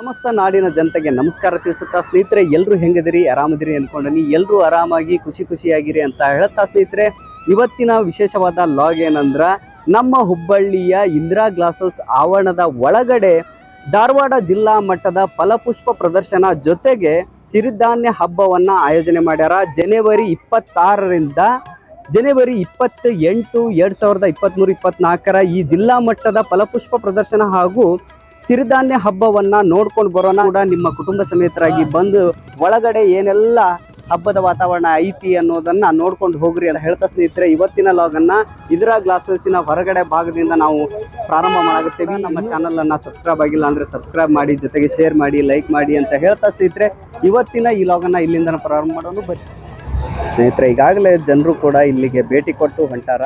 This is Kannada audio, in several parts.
ಸಮಸ್ತ ನಾಡಿನ ಜನತೆಗೆ ನಮಸ್ಕಾರ ತಿಳಿಸುತ್ತಾ ಸ್ನೇಹಿತರೆ ಎಲ್ಲರೂ ಹೆಂಗದಿರಿ ಆರಾಮದಿರಿ ಅನ್ಕೊಂಡನಿ. ಎಲ್ಲರೂ ಆರಾಮಾಗಿ, ಖುಷಿ ಖುಷಿಯಾಗಿರಿ ಅಂತ ಹೇಳುತ್ತಾ ಸ್ನೇಹಿತರೆ, ಇವತ್ತಿನ ವಿಶೇಷವಾದ ಲಾಗ್ ಏನಂದ್ರೆ, ನಮ್ಮ ಹುಬ್ಬಳ್ಳಿಯ ಇಂದಿರಾ ಗ್ಲಾಸಸ್ ಆವರಣದ ಒಳಗಡೆ ಧಾರವಾಡ ಜಿಲ್ಲಾ ಮಟ್ಟದ ಫಲಪುಷ್ಪ ಪ್ರದರ್ಶನ ಜೊತೆಗೆ ಸಿರಿಧಾನ್ಯ ಹಬ್ಬವನ್ನು ಆಯೋಜನೆ ಮಾಡ್ಯಾರ. ಜನವರಿ ಇಪ್ಪತ್ತಾರರಿಂದ, ಜನವರಿ ಇಪ್ಪತ್ತ ಎಂಟು ಎರಡು ಸಾವಿರದ ಇಪ್ಪತ್ತ್ಮೂರು ಇಪ್ಪತ್ತ್ನಾಲ್ಕರ ಈ ಜಿಲ್ಲಾ ಮಟ್ಟದ ಫಲಪುಷ್ಪ ಪ್ರದರ್ಶನ ಹಾಗೂ ಸಿರಿಧಾನ್ಯ ಹಬ್ಬವನ್ನ ನೋಡ್ಕೊಂಡು ಬರೋಣ ಕೂಡ ನಿಮ್ಮ ಕುಟುಂಬ ಸಮೇತರಾಗಿ ಬಂದು ಒಳಗಡೆ ಏನೆಲ್ಲ ಹಬ್ಬದ ವಾತಾವರಣ ಐತಿ ಅನ್ನೋದನ್ನ ನೋಡ್ಕೊಂಡು ಹೋಗ್ರಿ ಅಂತ ಹೇಳ್ತಾ ಸ್ನೇಹಿತರೆ, ಇವತ್ತಿನ ಲಾಗನ್ನ ಇದರ ಗ್ಲಾಸಸ್ಸಿನ ಹೊರಗಡೆ ಭಾಗದಿಂದ ನಾವು ಪ್ರಾರಂಭ ಮಾಡಾಗುತ್ತೇವೆ ನಮ್ಮ ಚಾನಲ್ ಅನ್ನ ಸಬ್ಸ್ಕ್ರೈಬ್ ಆಗಿಲ್ಲ ಅಂದ್ರೆ ಸಬ್ಸ್ಕ್ರೈಬ್ ಮಾಡಿ, ಜೊತೆಗೆ ಶೇರ್ ಮಾಡಿ ಲೈಕ್ ಮಾಡಿ ಅಂತ ಹೇಳ್ತಾ ಸ್ನೇಹಿತರೆ, ಇವತ್ತಿನ ಈ ಲಾಗನ್ನ ಇಲ್ಲಿಂದ ಪ್ರಾರಂಭ ಮಾಡೋಣ. ಬರ್ತೀವಿ ಸ್ನೇಹಿತರೆ, ಈಗಾಗಲೇ ಜನರು ಕೂಡ ಇಲ್ಲಿಗೆ ಭೇಟಿ ಕೊಟ್ಟು ಹೊಂಟಾರ.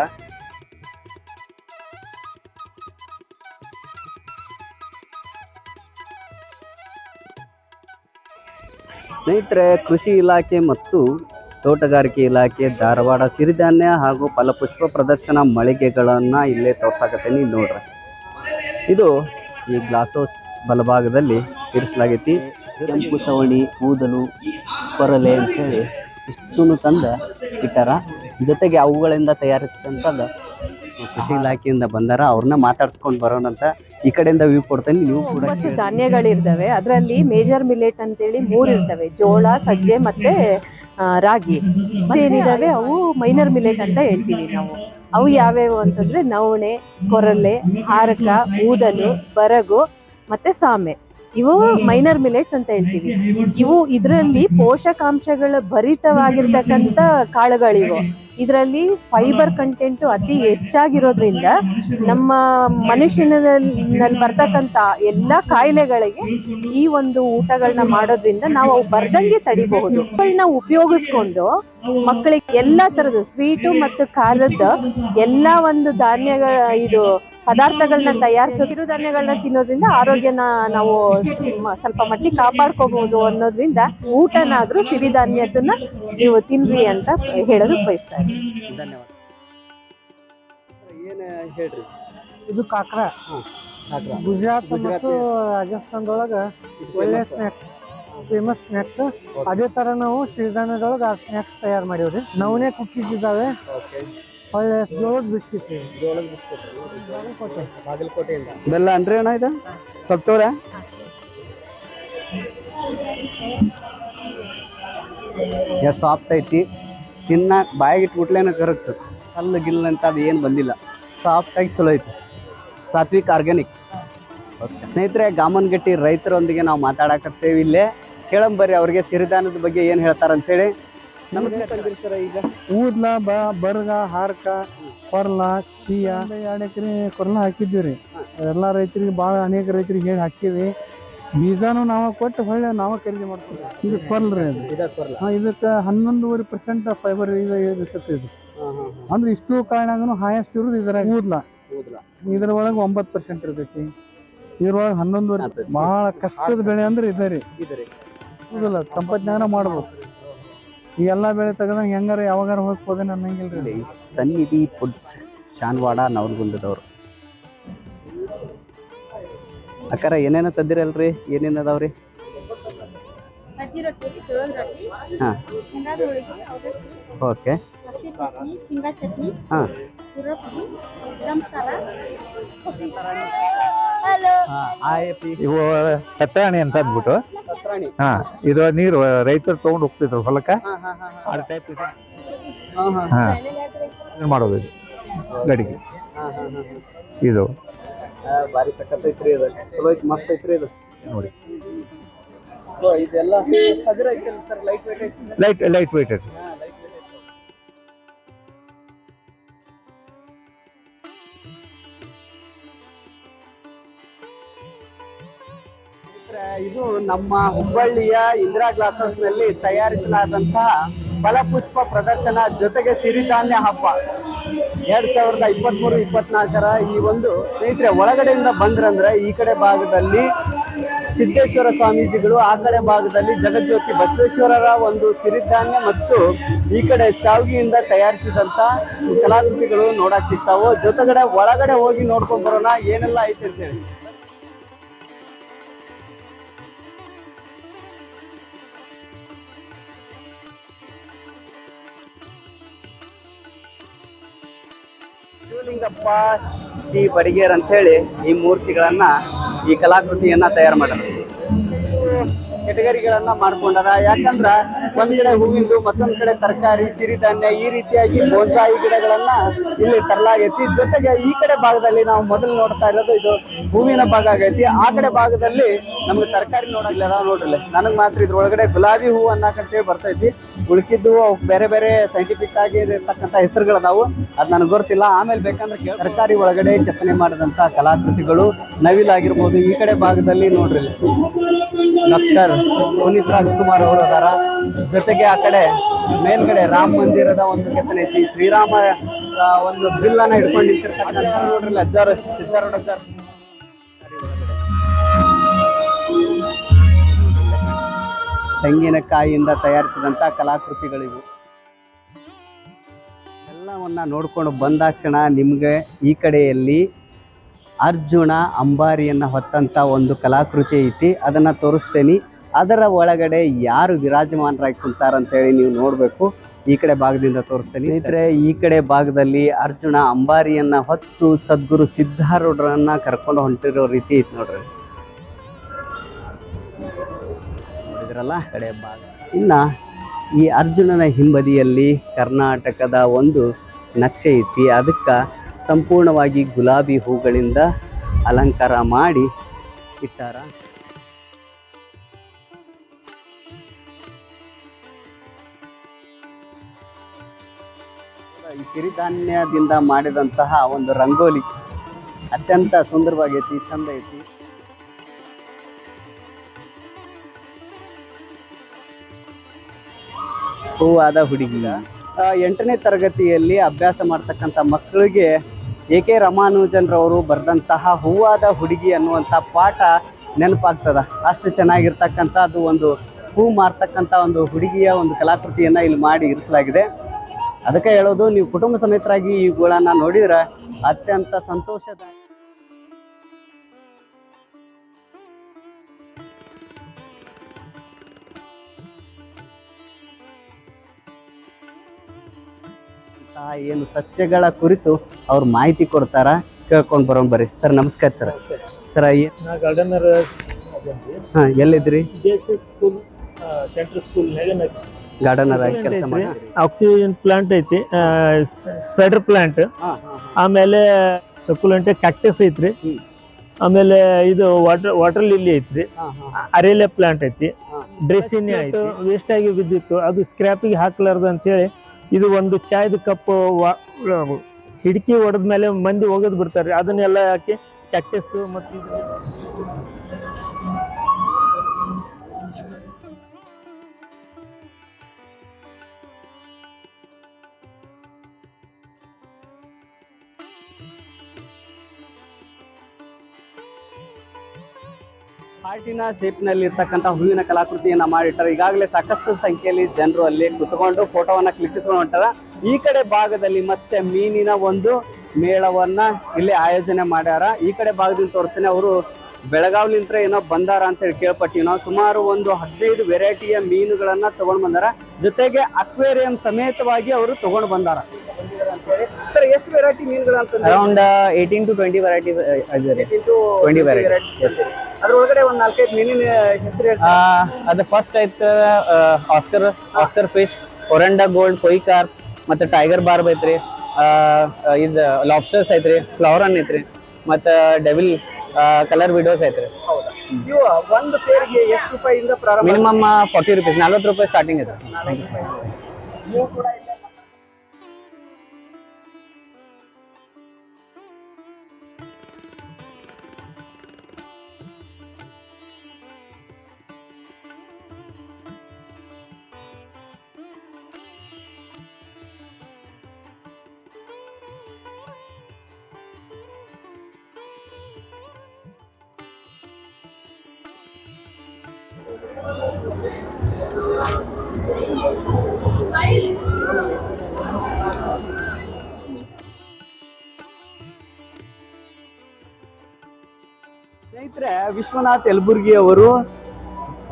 ಸ್ನೇಹಿತರೆ, ಕೃಷಿ ಇಲಾಖೆ ಮತ್ತು ತೋಟಗಾರಿಕೆ ಇಲಾಖೆ ಧಾರವಾಡ ಸಿರಿಧಾನ್ಯ ಹಾಗೂ ಫಲಪುಷ್ಪ ಪ್ರದರ್ಶನ ಮಳಿಗೆಗಳನ್ನು ಇಲ್ಲೇ ತೋರ್ಸಾಕತ್ತೀನಿ ನೋಡ್ರಿ. ಇದು ಈ ಗ್ಲಾಸೋಸ್ ಬಲಭಾಗದಲ್ಲಿ ಇರಿಸಲಾಗೈತಿ. ಕೆಂಪು ಸವಣಿ ಕೂದಲು, ಕೊರಲೆ ಅಂತೇಳಿ ಇಷ್ಟನ್ನು ತಂದ ಇಟ್ಟಾರ. ಜೊತೆಗೆ ಅವುಗಳಿಂದ ತಯಾರಿಸಿದಂಥದ್ದು ಕೃಷಿ ಇಲಾಖೆಯಿಂದ ಬಂದಾರ ಅವ್ರನ್ನ ಮಾತಾಡ್ಸ್ಕೊಂಡು ಬರೋಣ ಅಂತ ಈ ಕಡೆಯಿಂದ ವ್ಯೂ ಕೊಡ್ತೇನೆ ನೀವು ಕೂಡ ಒಂಬತ್ತು ಧಾನ್ಯಗಳಿರ್ತವೆ. ಅದರಲ್ಲಿ ಮೇಜರ್ ಮಿಲೆಟ್ ಅಂತೇಳಿ ಮೂರು ಇರ್ತವೆ. ಜೋಳ ಸಜ್ಜೆ ಮತ್ತೆ ಆ, ರಾಗಿ. ಏನಿದಾವೆ ಅವು ಮೈನರ್ ಮಿಲೆಟ್ ಅಂತ ಹೇಳ್ತೀವಿ ನಾವು. ಅವು ಯಾವ್ಯಾವು ಅಂತಂದ್ರೆ ನವಣೆ ಕೊರಲೆ ಹಾರಕ ಊದಲು ಬರಗು ಮತ್ತೆ ಸಾಮೆ ಇವು ಮೈನರ್ ಮಿಲೆಟ್ಸ್ ಅಂತ ಹೇಳ್ತೀವಿ. ಇವು ಇದರಲ್ಲಿ ಪೋಷಕಾಂಶಗಳ ಭರಿತವಾಗಿರ್ತಕ್ಕಂಥ ಕಾಳುಗಳಿವು. ಇದರಲ್ಲಿ ಫೈಬರ್ ಕಂಟೆಂಟು ಅತಿ ಹೆಚ್ಚಾಗಿರೋದ್ರಿಂದ ನಮ್ಮ ಮನುಷ್ಯನಲ್ಲಿ ಬರ್ತಕ್ಕಂಥ ಎಲ್ಲ ಕಾಯಿಲೆಗಳಿಗೆ ಈ ಒಂದು ಊಟಗಳನ್ನ ಮಾಡೋದ್ರಿಂದ ನಾವು ಅವು ಬರ್ದಂಗೆ ತಡಿಬಹುದು. ಇವುಗಳನ್ನ ಉಪಯೋಗಿಸ್ಕೊಂಡು ಮಕ್ಕಳಿಗೆ ಎಲ್ಲಾ ತರದ ಸ್ವೀಟು ಮತ್ತು ಖಾರದ ಎಲ್ಲಾ ಒಂದು ಧಾನ್ಯಗಳ ಇದು ಪದಾರ್ಥಗಳನ್ನ ತಯಾರಿಸೋ ಕಿರುಧಾನ್ಯಗಳನ್ನ ತಿನ್ನೋದ್ರಿಂದ ಆರೋಗ್ಯನ ನಾವು ಸ್ವಲ್ಪ ಮಟ್ಟಿಗೆ ಕಾಪಾಡ್ಕೋಬಹುದು ಅನ್ನೋದ್ರಿಂದ ಊಟನಾದ್ರೂ ಸಿರಿಧಾನ್ಯದನ್ನ ನೀವು ತಿನ್ರಿ ಅಂತ ಹೇಳೋದು ಬಯಸ್ತಾ ಇದ್ದೀನಿ. ಧನ್ಯವಾದ ಏನು ಹೇಳ್ರಿ? ಇದು ಕಾಕ್ರ. ಕಾಕ್ರ. ಗುಜರಾತ್ ಮತ್ತು ರಾಜಸ್ಥಾನದೊಳಗೆ ಒಳ್ಳೆ ಸ್ನ್ಯಾಕ್ಸ್ ಫೇಮಸ್ ಸ್ನ್ಯಾಕ್ಸ್ ಅದೇ ತರ ನಾವು ಸಿರಿಧಾನ್ಯದೊಳಗೆ ಆ ಸ್ನ್ಯಾಕ್ಸ್ ತಯಾರು ಮಾಡೀವ್ರಿ. ನವನೇ ಕುಕ್ಕೀಸ್ ಇದ್ದಾವೆ ಓಕೆ ಒಳ್ಳೆ ಜೋಳದ ಬಿಸ್ಕಿಟ್ ಜೋಳದ ಬಿಸ್ಕಿಟ್ ಬಾಗಲಕೋಟೆಯಿಂದ. ಬೆಲ್ಲ ಅನ್ರಿ ಅಣ್ಣ ಇದು? ಸ್ವಲ್ಪ ತೋರ. ಸಾಫ್ಟ್ ಐತಿ. ತಿನ್ನ ಬಾಯಿಗೆ ಇಟ್ಬಿಟ್ಲೇನ ಕರೆಕ್ಟ್ ಅಲ್ಲ ಗಿಲ್ಲು ಅಂತ ಅದು ಏನು ಬಂದಿಲ್ಲ. ಸಾಫ್ಟಾಗಿ ಚಲೋ ಐತಿ. ಸಾತ್ವಿಕ್ ಆರ್ಗ್ಯಾನಿಕ್ ಓಕೆ ಸ್ನೇಹಿತರೆ ಗಾಮನ್ಗಟ್ಟಿ ರೈತರೊಂದಿಗೆ ನಾವು ಮಾತಾಡಕತ್ತೇವೆ ಇಲ್ಲೇ. ಕೇಳಂಬರ್ರಿ ಅವ್ರಿಗೆ ಸಿರಿಧಾನ್ಯದ ಬಗ್ಗೆ ಏನು ಹೇಳ್ತಾರ ಅಂತೇಳಿ ನಮಸ್ಕಾರ. ತಂದಿರಿ ಸರ್ ಈಗ. ಊದ್ಲ ಬರ್ಗ ಹಾರ್ಕ ಕೊರ್ಲ ಚೀಯ. ಎರಡು ಎಕರೆ ಕೊರ್ಲ ಹಾಕಿದ್ದೀವಿ ರೀ. ಎಲ್ಲ ರೈತರಿಗೆ ಭಾಳ ಅನೇಕ ರೈತರಿಗೆ ಹೇಳಿ ಹಾಕ್ಸೀವಿ. ಬೀಜಾನು ನಾವು ಕೊಟ್ಟು ಹೊಳ್ಳೆ ನಾವು ಖರೀದಿ ಮಾಡ್ತೀವಿ. ಇದು ಕೊರ್ಲ್ ರೀ ಅದು. ಹಾಂ ಇದಕ್ಕೆ ಹನ್ನೊಂದುವರೆ ಪರ್ಸೆಂಟ್ ಫೈಬರ್ ಇದು ಇರ್ತೈತಿ ಇದು. ಅಂದ್ರೆ ಇಷ್ಟು ಕಾರಣಾಗನು ಹೈಯೆಸ್ಟ್ ಇರೋದು ಇದರ ಊದ್ಲ. ಇದ್ರ ಒಳಗೆ ಒಂಬತ್ತು ಪರ್ಸೆಂಟ್ ಇರ್ತೈತಿ. ಇದ್ರೊಳಗೆ ಹನ್ನೊಂದುವರೆ ಬಹಳ ಭಾಳ ಕಷ್ಟದ ಬೆಳೆ ಅಂದ್ರೆ ಇದೆ ರೀ. ಇದಲ್ಲ ತಂಪಜ್ಞಾನ ಮಾಡ್ಬೇಕು ಈ ಎಲ್ಲ ಬೆಳೆ ತೆಗೆದಂಗೆ ಹೆಂಗಾರ ಯಾವಾಗಾರ ಹೋಗಿ ಅನ್ನಂಗಿಲ್ಲ ರೀ ಸನ್ನಿಧಿ ಫುಡ್ಸ್ ಶಾನ್ವಾಡ ನವಲಗುಂದದವ್ರು. ಅಕ್ಕಾರ ಏನೇನ ತಂದಿರಲ್ರಿ? ಏನೇನು ಅದಾವ್ರಿ? ಸಜ್ಜಿ ರೊಟ್ಟಿ ಜೋಳದ ರೊಟ್ಟಿ ಹಾ. ಶೇಂಗಾದ ಹೋಳಿಗೆ ಅವಲಕ್ಕಿ ಓಕೆ. ಅಕ್ಷಿ ಚಟ್ನಿ ಶೇಂಗಾ ಚಟ್ನಿ ಹಾ. ಹಲೋ ಇವು ಹತ್ತಾಣಿ ಅಂತ ಅಂದ್ಬಿಟ್ಟು. ಹಾ ಇದು ನೀರು ರೈತರು ತಗೊಂಡು ಹೋಗ್ತಿದ್ರು ಹೊಲಕ್ಕ. ಆ ಟೈಪ್ ಇದೆ. ಹಾ ಇದನ್ನ ಮಾಡೋದು ಇದು. ಗಡಿಗೆ. ಇದು. ಬಾರಿ ಸಖತ್ ಐತ್ರಿ ಇದು. ಚಲೋ ಐತಿ ಮಸ್ತ್ ಐತ್ರಿ ಇದು. ನೋಡಿ. ಲೈಟ್ ಲೈಟ್ ಅದ್ರ ಐತಿ ಇದು ನಮ್ಮ ಹುಬ್ಬಳ್ಳಿಯ ಇಂದಿರಾ ಗ್ಲಾಸಸ್ನಲ್ಲಿ ತಯಾರಿಸಲಾದಂತಹ ಫಲಪುಷ್ಪ ಪ್ರದರ್ಶನ ಜೊತೆಗೆ ಸಿರಿಧಾನ್ಯ ಹಬ್ಬ. ಎರಡ್ ಸಾವಿರದ ಇಪ್ಪತ್ಮೂರು, ಇಪ್ಪತ್ನಾಲ್ಕರ ಈ ಒಂದು ಸ್ನೇಹಿತರೆ, ಒಳಗಡೆಯಿಂದ ಬಂದ್ರಂದ್ರೆ ಈ ಕಡೆ ಭಾಗದಲ್ಲಿ ಸಿದ್ದೇಶ್ವರ ಸ್ವಾಮೀಜಿಗಳು, ಆ ಕಡೆ ಭಾಗದಲ್ಲಿ ಜಗಜ್ಯೋತಿ ಬಸವೇಶ್ವರರ ಒಂದು ಸಿರಿಧಾನ್ಯ ಮತ್ತು ಈ ಕಡೆ ಶಾವಿಗೆಯಿಂದ ತಯಾರಿಸಿದಂತ ಕಲಾಕೃತಿಗಳು ನೋಡಕ್ ಸಿಗ್ತಾವು? ಜೊತೆಗಡೆ ಒಳಗಡೆ ಹೋಗಿ ನೋಡ್ಕೊಂಡ್ ಬರೋಣ, ಏನೆಲ್ಲ ಐತೆ ಅಂತೇಳಿ. ಶಿವಲಿಂಗಪ್ಪ ಸಿ ಬಡಿಗೇರ್ ಅಂತ ಹೇಳಿ ಈ ಮೂರ್ತಿಗಳನ್ನ ಈ ಕಲಾಕೃತಿಯನ್ನ ತಯಾರು ಮಾಡ್ಯಾರ ಕೆಟಗರಿಗಳನ್ನ ಮಾಡ್ಕೊಂಡಾರ ಯಾಕಂದ್ರ ಒಂದ್ ಕಡೆ ಹೂವಿಂದು, ಮತ್ತೊಂದ್ ಕಡೆ ತರಕಾರಿ, ಸಿರಿಧಾನ್ಯ, ಈ ರೀತಿಯಾಗಿ ಬೋನ್ಸಾಯಿ ಗಿಡಗಳನ್ನ ಇಲ್ಲಿ ತರಲಾಗೈತಿ. ಜೊತೆಗೆ ಈ ಕಡೆ ಭಾಗದಲ್ಲಿ ನಾವು ಮೊದಲು ನೋಡ್ತಾ ಇರೋದು ಇದು ಹೂವಿನ ಭಾಗ ಆಗೈತಿ. ಆ ಕಡೆ ಭಾಗದಲ್ಲಿ ನಮ್ಗೆ ತರಕಾರಿ ನೋಡಲ್ಲ ನೋಡ್ರಿ. ನನಗ್ ಮಾತ್ರ ಇದ್ರೊಳಗಡೆ ಗುಲಾಬಿ ಹೂ ಅನ್ನಕಂತೇಳಿ ಬರ್ತೈತಿ. ಉಳ್ಕಿದ್ದು ಬೇರೆ ಬೇರೆ ಸೈಂಟಿಫಿಕ್ ಆಗಿ ಹೆಸರುಗಳು ಹೆಸರುಗಳದಾವು ಅದ್ ನನಗೆ ಗೊತ್ತಿಲ್ಲ. ಆಮೇಲೆ ಬೇಕಂದ್ರೆ ತರಕಾರಿ ಒಳಗಡೆ ಕೆತ್ತನೆ ಮಾಡಿದಂತ ಕಲಾಕೃತಿಗಳು ನವಿಲಾಗಿರ್ಬೋದು ಈ ಕಡೆ ಭಾಗದಲ್ಲಿ ನೋಡ್ರಿ. ಡಾಕ್ಟರ್ ಪುನೀತ್ ರಾಜ್ಕುಮಾರ್ ಅವರು ಅದಾರ. ಜೊತೆಗೆ ಆ ಕಡೆ ಮೇಲ್ಗಡೆ ರಾಮ ಮಂದಿರದ ಒಂದು ಕೆತ್ತನೆ ಐತಿ. ಶ್ರೀರಾಮ ಒಂದು ಬಿಲ್ಲನ್ನ ಹಿಡ್ಕೊಂಡು ಹಿಡ್ಕೊಂಡಿರ್ತಕ್ಕಂಥ ನೋಡ್ರಿ ಅಜ್ಜಾರ್ ಸಿದ್ದಾರೂಢ ಅಜ್ಜಾರ್. ತೆಂಗಿನಕಾಯಿಯಿಂದ ತಯಾರಿಸಿದಂತ ಕಲಾಕೃತಿಗಳಿವು. ಎಲ್ಲವನ್ನ ನೋಡ್ಕೊಂಡು ಬಂದಾಕ್ಷಣ ನಿಮ್ಗೆ ಈ ಕಡೆಯಲ್ಲಿ ಅರ್ಜುನ ಅಂಬಾರಿಯನ್ನು ಹೊತ್ತಂಥ ಒಂದು ಕಲಾಕೃತಿ ಐತಿ, ಅದನ್ನು ತೋರಿಸ್ತೇನೆ. ಅದರ ಒಳಗಡೆ ಯಾರು ವಿರಾಜಮಾನರಾಗಿ ಕುಂತಾರಂತೇಳಿ ನೀವು ನೋಡಬೇಕು. ಈ ಕಡೆ ಭಾಗದಿಂದ ತೋರಿಸ್ತೇನೆ. ಸ್ನೇಹಿತರೆ, ಈ ಕಡೆ ಭಾಗದಲ್ಲಿ ಅರ್ಜುನ ಅಂಬಾರಿಯನ್ನು ಹೊತ್ತು ಸದ್ಗುರು ಸಿದ್ಧಾರೂಢರನ್ನು ಕರ್ಕೊಂಡು ಹೊಂಟಿರೋ ರೀತಿ ಐತಿ ನೋಡ್ರಿ. ನೋಡಿದ್ರಲ್ಲ ಕಡೆ ಭಾಗ. ಇನ್ನು ಈ ಅರ್ಜುನನ ಹಿಂಬದಿಯಲ್ಲಿ ಕರ್ನಾಟಕದ ಒಂದು ನಕ್ಷೆ ಐತಿ. ಅದಕ್ಕೆ ಸಂಪೂರ್ಣವಾಗಿ ಗುಲಾಬಿ ಹೂಗಳಿಂದ ಅಲಂಕಾರ ಮಾಡಿ ಇಟ್ಟಾರ. ಈ ಸಿರಿಧಾನ್ಯದಿಂದ ಮಾಡಿದಂತಹ ಒಂದು ರಂಗೋಲಿ ಅತ್ಯಂತ ಸುಂದರವಾಗೈತಿ ಚಂದ ಐತಿ. ಹೂವಾದ ಹುಡುಗಿಯ. ಎಂಟನೇ ತರಗತಿಯಲ್ಲಿ ಅಭ್ಯಾಸ ಮಾಡ್ತಕ್ಕಂಥ ಮಕ್ಕಳಿಗೆ ಎ ಕೆ ರಮಾನುಜನ್ರವರು ಬರೆದಂತಹ ಹೂವಾದ ಹುಡುಗಿ ಅನ್ನುವಂಥ ಪಾಠ ನೆನಪಾಗ್ತದ. ಅಷ್ಟು ಚೆನ್ನಾಗಿರ್ತಕ್ಕಂಥ ಅದು ಒಂದು ಹೂ ಮಾರ್ತಕ್ಕಂಥ ಒಂದು ಹುಡುಗಿಯ ಒಂದು ಕಲಾಕೃತಿಯನ್ನು ಇಲ್ಲಿ ಮಾಡಿ ಇರಿಸಲಾಗಿದೆ. ಅದಕ್ಕೆ ಹೇಳೋದು, ನೀವು ಕುಟುಂಬ ಸಮೇತರಾಗಿ ಇವುಗಳನ್ನ ನೋಡಿದ್ರೆ ಅತ್ಯಂತ ಸಂತೋಷದ ಏನು ಸಸ್ಯಗಳ ಕುರಿತು ಅವ್ರು ಮಾಹಿತಿ ಕೊಡ್ತಾರ? ಕೇಳ್ಕೊಂಡು ಬರೋಣ ಬರ್ರಿ. ಸರ್ ನಮಸ್ಕಾರ ಸರ್. ಸರ್ ನಾ ಗಾರ್ಡನರ್ ಹಾಂ ಎಲ್ಲಿದ್ರಿ ಸ್ಕೂಲ್ ಸೆಂಟ್ರಲ್ ಸ್ಕೂಲ್ ಗಾರ್ಡನರ್ ಆಗಿ ಕೆಲಸ ಮಾಡಿ ಆಕ್ಸಿಜನ್ ಪ್ಲಾಂಟ್ ಐತಿ ಸ್ಪೈಡರ್ ಪ್ಲಾಂಟ್ ಆಮೇಲೆ ಸಕುಲೆಂಟ್ ಕ್ಯಾಕ್ಟಸ್ ಐತ್ರಿ. ಆಮೇಲೆ ಇದು ವಾಟರ್ ವಾಟರ್ ಲಿಲ್ಲಿ ಐತ್ರಿ. ಅರೇಲೆ ಪ್ಲಾಂಟ್ ಐತಿ. ಡ್ರೆಸ್ಸಿನ ಐತಿ. ವೇಸ್ಟ್ ಆಗಿ ಬಿದ್ದಿತ್ತು. ಅದು ಸ್ಕ್ರಾಪಿಗೆ ಹಾಕ್ಲಾರ್ದು ಅಂತೇಳಿ ಇದು ಒಂದು ಚಾಯ್ದ ಕಪ್ ಹಿಡಿಕೆ ಹೊಡೆದ ಮೇಲೆ ಮಂದಿ ಒಗೆದು ಬಿಡ್ತಾರೆ. ಅದನ್ನೆಲ್ಲ ಹಾಕಿ ಕ್ಯಾಕ್ಟಸ್ ಮತ್ತು ಹಾರ್ಟಿನ ಶೇಪ್ನಲ್ಲಿ ಇರ್ತಕ್ಕಂಥ ಹೂವಿನ ಕಲಾಕೃತಿಯನ್ನ ಮಾಡಿಟ್ಟಾರೆ ಈಗಾಗಲೇ ಸಾಕಷ್ಟು ಸಂಖ್ಯೆಯಲ್ಲಿ ಜನರು ಅಲ್ಲಿ ಕುತ್ಕೊಂಡು ಫೋಟೋವನ್ನ ಕ್ಲಿಕ್ಕಿಸ್ಕೊಂಡು ಹೊಂಟಾರ. ಈ ಕಡೆ ಭಾಗದಲ್ಲಿ ಮತ್ಸ್ಯ ಮೀನಿನ ಒಂದು ಮೇಳವನ್ನ ಇಲ್ಲಿ ಆಯೋಜನೆ ಮಾಡ್ಯಾರ. ಈ ಕಡೆ ಭಾಗದಿಂದ ತೋರಿಸ್ತೇನೆ, ಅವರು ಬೆಳಗಾವ್ಲಿಂತ್ರ ಏನೋ ಬಂದಾರ ಅಂತ ಹೇಳಿ ಕೇಳ್ಪಟ್ಟಿವಿ ನಾವು ಸುಮಾರು ಒಂದು ಹದಿನೈದು ವೆರೈಟಿಯ ಮೀನುಗಳನ್ನ ತಗೊಂಡ್ ಬಂದಾರ. ಜೊತೆಗೆ ಅಕ್ವೇರಿಯಂ ಸಮೇತವಾಗಿ ಅವರು ತಗೊಂಡ್ ಬಂದಾರ. ಸರ್ ಎಷ್ಟು ವೆರೈಟಿ ಮೀನುಗಳು ಅಂತ around eighteen to twenty variety twenty variety ಅದ್ರೊಳಗಡೆ ಒಂದ್ ನಾಲ್ಕೈದು ಮೀನಿನ ಹೆಸರು? ಅದು first type sir oscar oscar fish oranda gold koi carp ಮತ್ತು ಟೈಗರ್ ಬಾರ್ಬ್ ಐತ್ರಿ. ಇದು ಲಾಬ್ಸ್ಟರ್ಸ್ ಐತ್ರಿ ಫ್ಲವರನ್ ಐತ್ರಿ ಮತ್ತೆ ಡೆವಿಲ್ ಕಲರ್ ವಿಡೋಸ್ ಐತ್ರಿ. ಇವು ಒಂದು ಪೇರಿಗೆ ಎಷ್ಟು ರೂಪಾಯಿಯಿಂದ ಪ್ರಾರಂಭ ಮಿನಿಮಮ್ ಫಾರ್ಟಿ ರುಪೀಸ್ ನಲ್ವತ್ತು ರೂಪಾಯಿ ಸ್ಟಾರ್ಟಿಂಗ್ ಇದೆ. ಸ್ನೇಹಿತರೆ, ವಿಶ್ವನಾಥ್ ಯಲಬುರ್ಗಿ ಅವರು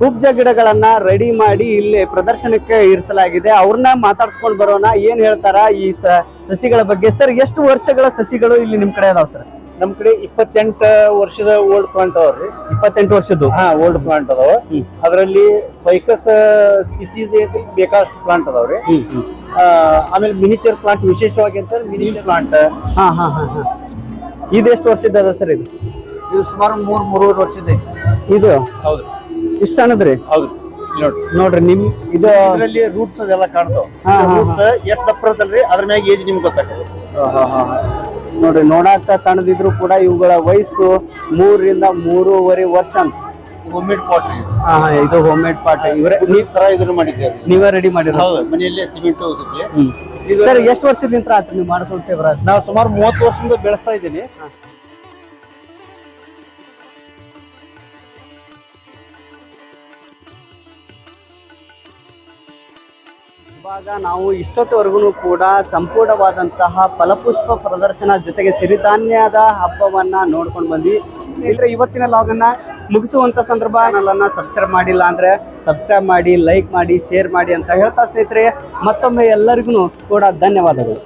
ಕುಬ್ಜ ಗಿಡಗಳನ್ನ ರೆಡಿ ಮಾಡಿ ಇಲ್ಲಿ ಪ್ರದರ್ಶನಕ್ಕೆ ಇರಿಸಲಾಗಿದೆ. ಅವ್ರನ್ನ ಮಾತಾಡ್ಸ್ಕೊಂಡ್ ಬರೋಣ. ಏನ್ ಹೇಳ್ತಾರ ಈ ಸಸಿಗಳ ಬಗ್ಗೆ? ಸರ್ ಎಷ್ಟು ವರ್ಷಗಳ ಸಸಿಗಳು ಇಲ್ಲಿ ನಿಮ್ ಕಡೆ ಅದಾವ ಸರ್ ನಮ್ ಕಡೆ ಇಪ್ಪತ್ತೆಂಟು ವರ್ಷದ ಓಲ್ಡ್ ಪ್ಲಾಂಟ್ ಅದಾವ್ರಿ ಇಪ್ಪತ್ತೆಂಟು ವರ್ಷದ್ದು? ಹಾ ಓಲ್ಡ್ ಪ್ಲಾಂಟ್ ಅದಾವ. ಅದರಲ್ಲಿ ಫೈಕಸ್ ಸ್ಪೀಸೀಸ್ ಐತಿ ಬೇಕಾದಷ್ಟು ಪ್ಲಾಂಟ್ ಅದಾವ್ರಿ ಆಮೇಲೆ ಮಿನಿಚರ್ ಪ್ಲಾಂಟ್ ವಿಶೇಷವಾಗಿ ಅಂತ ಮಿನಿಚರ್ ಪ್ಲಾಂಟ್ ಹಾ ಹಾ ಹಾ ಹಾ. ಇದು ಎಷ್ಟು ವರ್ಷದ ಅದ ಸರ್ ಇದು? ಇದು ಸುಮಾರು ಮೂರ್ ಮೂರುವರೆ ವರ್ಷದ ಐತಿ. ಇದು? ಹೌದು. ಇಷ್ಟು ಸಣ್ಣದ್ರಿ ಹೌದು. ನೋಡ್ರಿ. ನೋಡ್ರಿ ನಿಮ್ ಇದು ಇದರಲ್ಲಿ ರೂಟ್ಸ್ ಅದೆಲ್ಲ ಕಾಣ್ತಾವ. ರೂಟ್ಸ್ ಎಷ್ಟು ದಪ್ಪ ಅದ್ರ ಮ್ಯಾಗ ಏಜ್ ನಿಮ್ಗೆ ಗೊತ್ತಾಗ್ತದೆ. ನೋಡ್ರಿ ನೋಡಾಕ ಸಣ್ಣದಿದ್ರು ಕೂಡ ಇವುಗಳ ವಯಸ್ಸು ಮೂರರಿಂದ ಮೂರುವರೆ ವರ್ಷ ಅಂತ. ಒಮ್ಮಿಡ್ ಪಾಟ್ ಹಾ ಇದು ಹೋಮ್ ಮೇಡ್ ಪಾಟ್ ಇವ್ರೆ ನೀವ್ ತರ ಇದನ್ನ ಮಾಡಿದ್ದೇವೆ ನೀವೇ ರೆಡಿ ಮಾಡಿರೋ ಹೌದು ಮನೆಯಲ್ಲೇ ಸಿಮೆಂಟ್ ಸರ್ ಎಷ್ಟು ವರ್ಷದಿಂದ ಆಯ್ತು ನೀವು ಮಾಡ್ಕೊಳ್ತೇವ್ರ ನಾವು ಸುಮಾರು ಮೂವತ್ತು ವರ್ಷದಿಂದ ಬೆಳೆಸ್ತಾ ಇದ್ದೀನಿ. ಇವಾಗ ನಾವು ಇಷ್ಟೊತ್ತವರೆಗೂ ಕೂಡ ಸಂಪೂರ್ಣವಾದಂತಹ ಫಲಪುಷ್ಪ ಪ್ರದರ್ಶನ ಜೊತೆಗೆ ಸಿರಿಧಾನ್ಯದ ಹಬ್ಬವನ್ನ ನೋಡ್ಕೊಂಡು ಬಂದ್ವಿ. ಇದ್ರೆ ಇವತ್ತಿನ ಲಾಗನ್ನ ಮುಗಿಸುವಂತ ಸಂದರ್ಭ ಚಾನಲನ್ನ ಸಬ್ಸ್ಕ್ರೈಬ್ ಮಾಡಿಲ್ಲ ಅಂದ್ರೆ ಸಬ್ಸ್ಕ್ರೈಬ್ ಮಾಡಿ ಲೈಕ್ ಮಾಡಿ ಶೇರ್ ಮಾಡಿ ಅಂತ ಹೇಳ್ತಾ ಸ್ನೇಹಿತರೆ, ಮತ್ತೊಮ್ಮೆ ಎಲ್ಲರಿಗೂ ಕೂಡ ಧನ್ಯವಾದಗಳು.